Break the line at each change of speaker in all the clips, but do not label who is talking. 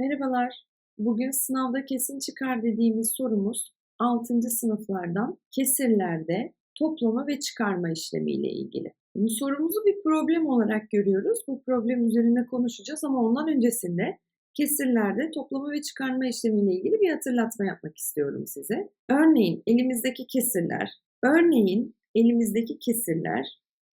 Merhabalar. Bugün sınavda kesin çıkar dediğimiz sorumuz 6. sınıflardan kesirlerde toplama ve çıkarma işlemi ile ilgili. Bu sorumuzu bir problem olarak görüyoruz. Bu problem üzerinde konuşacağız ama ondan öncesinde kesirlerde toplama ve çıkarma işlemi ile ilgili bir hatırlatma yapmak istiyorum size. Örneğin elimizdeki kesirler, örneğin elimizdeki kesirler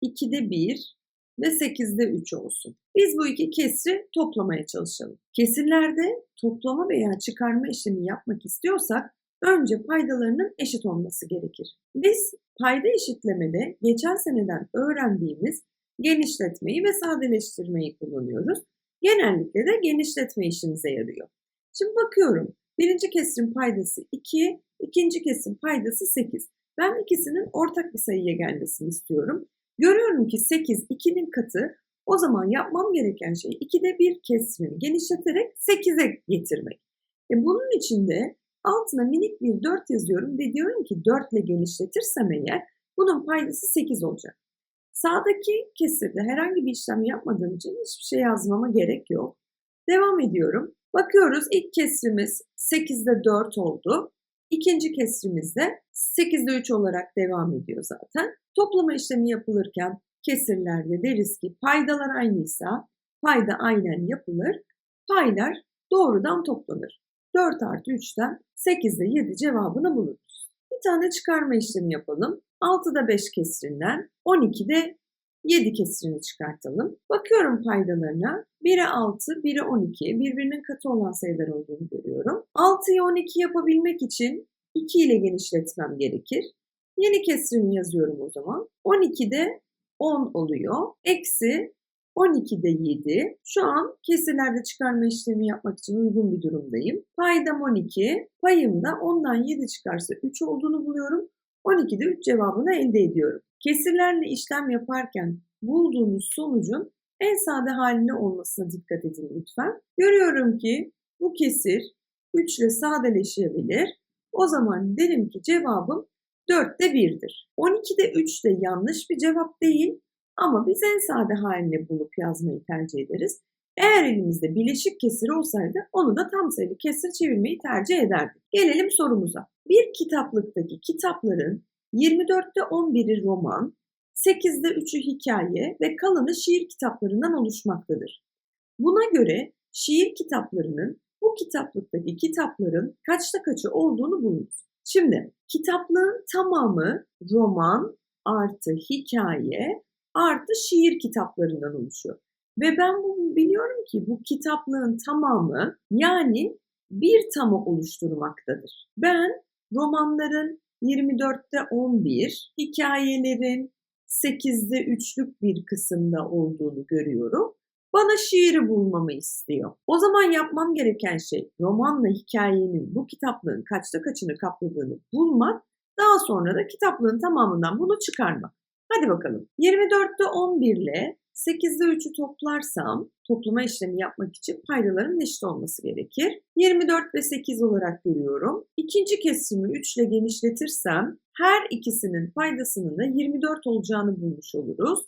2'de 1, ve 8'de 3 olsun. Biz bu iki kesri toplamaya çalışalım. Kesirlerde toplama veya çıkarma işlemi yapmak istiyorsak önce paydalarının eşit olması gerekir. Biz payda eşitlemede geçen seneden öğrendiğimiz genişletmeyi ve sadeleştirmeyi kullanıyoruz. Genellikle de genişletme işimize yarıyor. Şimdi bakıyorum. Birinci kesrin paydası 2, ikinci kesrin paydası 8. Ben ikisinin ortak bir sayıya gelmesini istiyorum. Görüyorum ki 8 2'nin katı o zaman yapmam gereken şey 2'de bir kesrini genişleterek 8'e getirmek. E bunun için de altına minik bir 4 yazıyorum ve diyorum ki 4 ile genişletirsem eğer bunun paydası 8 olacak. Sağdaki kesirde herhangi bir işlem yapmadığım için hiçbir şey yazmama gerek yok. Devam ediyorum. Bakıyoruz ilk kesrimiz 8'de 4 oldu. İkinci kesrimizde 8'de 3 olarak devam ediyor zaten. Toplama işlemi yapılırken kesirlerde deriz ki paydalar aynıysa payda aynen yapılır. Paylar doğrudan toplanır. 4 artı 3'ten 8'de 7 cevabını buluruz. Bir tane çıkarma işlemi yapalım. 6'da 5 kesirinden 12'de 7 kesirini çıkartalım. Bakıyorum paydalarına. 1'e 6, 1'e 12 birbirinin katı olan sayılar olduğunu görüyorum. 6'yı 12 yapabilmek için 2 ile genişletmem gerekir. Yeni kesrimi yazıyorum o zaman. 12'de 10 oluyor. Eksi 12'de 7. Şu an kesirlerde çıkarma işlemi yapmak için uygun bir durumdayım. Paydam 12. Payımda 10'dan 7 çıkarsa 3 olduğunu buluyorum. 12'de 3 cevabını elde ediyorum. Kesirlerle işlem yaparken bulduğunuz sonucun en sade haline olmasına dikkat edin lütfen. Görüyorum ki bu kesir 3 ile sadeleşebilir. O zaman derim ki cevabım 4'te 1'dir. 12'de 3 de yanlış bir cevap değil ama biz en sade halini bulup yazmayı tercih ederiz. Eğer elimizde bileşik kesir olsaydı onu da tam sayılı kesir çevirmeyi tercih ederdik. Gelelim sorumuza. Bir kitaplıktaki kitapların 24'te 11'i roman, 8'de 3'ü hikaye ve kalanı şiir kitaplarından oluşmaktadır. Buna göre şiir kitaplarının bu kitaplıktaki kitapların kaçta kaçı olduğunu bulunuz. Şimdi kitaplığın tamamı roman artı hikaye artı şiir kitaplarından oluşuyor. Ve ben bunu biliyorum ki bu kitaplığın tamamı yani bir tamı oluşturmaktadır. Ben romanların 24'te 11, hikayelerin 8'de 3'lük bir kısımda olduğunu görüyorum. Bana şiiri bulmamı istiyor. O zaman yapmam gereken şey romanla hikayenin bu kitaplığın kaçta kaçını kapladığını bulmak, daha sonra da kitaplığın tamamından bunu çıkarmak. Hadi bakalım. 24'te 11 ile 8'de 3'ü toplarsam toplama işlemi yapmak için paydaların eşit olması gerekir. 24 ve 8 olarak görüyorum. İkinci kesimi 3 ile genişletirsem her ikisinin paydasının da 24 olacağını bulmuş oluruz.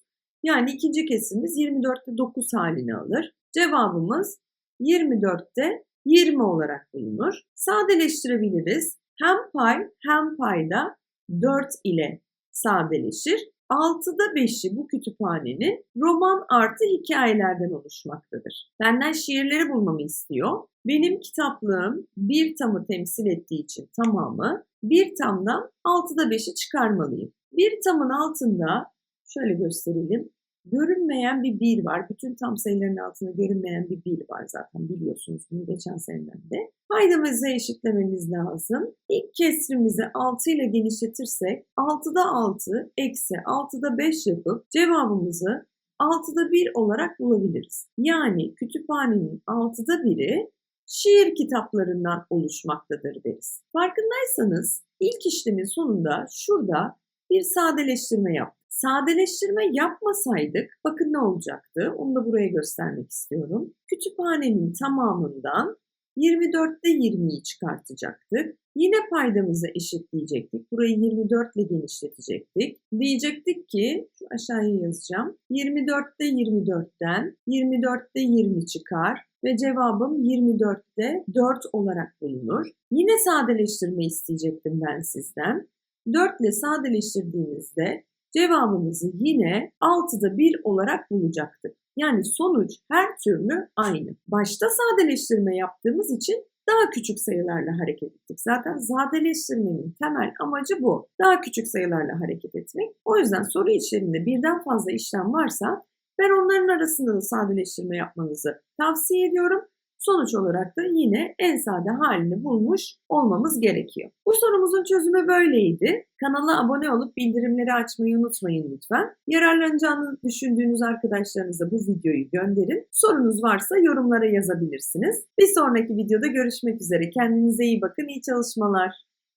Yani ikinci kesimimiz 24'te 9 halini alır. Cevabımız 24'te 20 olarak bulunur. Sadeleştirebiliriz. Hem pay hem payda 4 ile sadeleşir. 6'da 5'i bu kütüphanenin roman artı hikayelerden oluşmaktadır. Benden şiirleri bulmamı istiyor. Benim kitaplığım bir tamı temsil ettiği için tamamı bir tamdan 6'da 5'i çıkarmalıyım. Bir tamın altında şöyle gösterelim. Görünmeyen bir bir var. Bütün tam sayıların altında görünmeyen bir bir var zaten biliyorsunuz bunu geçen seneden de. Paydamızı eşitlememiz lazım. İlk kesrimizi 6 ile genişletirsek 6'da 6 eksi 6'da 5 yapıp cevabımızı 6'da 1 olarak bulabiliriz. Yani kütüphanenin 6'da 1'i şiir kitaplarından oluşmaktadır deriz. Farkındaysanız ilk işlemin sonunda şurada bir sadeleştirme yaptık. Sadeleştirme yapmasaydık bakın ne olacaktı? Onu da buraya göstermek istiyorum. Kütüphanenin tamamından 24'te 20'yi çıkartacaktık. Yine paydamızı eşitleyecektik. Burayı 24 ile genişletecektik. Diyecektik ki, şu aşağıya yazacağım. 24'te 24'ten 24'te 20 çıkar ve cevabım 24'te 4 olarak bulunur. Yine sadeleştirme isteyecektim ben sizden. 4 ile sadeleştirdiğimizde cevabımızı yine 6'da 1 olarak bulacaktık. Yani sonuç her türlü aynı. Başta sadeleştirme yaptığımız için daha küçük sayılarla hareket ettik. Zaten sadeleştirmenin temel amacı bu. Daha küçük sayılarla hareket etmek. O yüzden soru içerisinde birden fazla işlem varsa ben onların arasında da sadeleştirme yapmanızı tavsiye ediyorum. Sonuç olarak da yine en sade halini bulmuş olmamız gerekiyor. Bu sorumuzun çözümü böyleydi. Kanala abone olup bildirimleri açmayı unutmayın lütfen. Yararlanacağını düşündüğünüz arkadaşlarınıza bu videoyu gönderin. Sorunuz varsa yorumlara yazabilirsiniz. Bir sonraki videoda görüşmek üzere. Kendinize iyi bakın, iyi çalışmalar.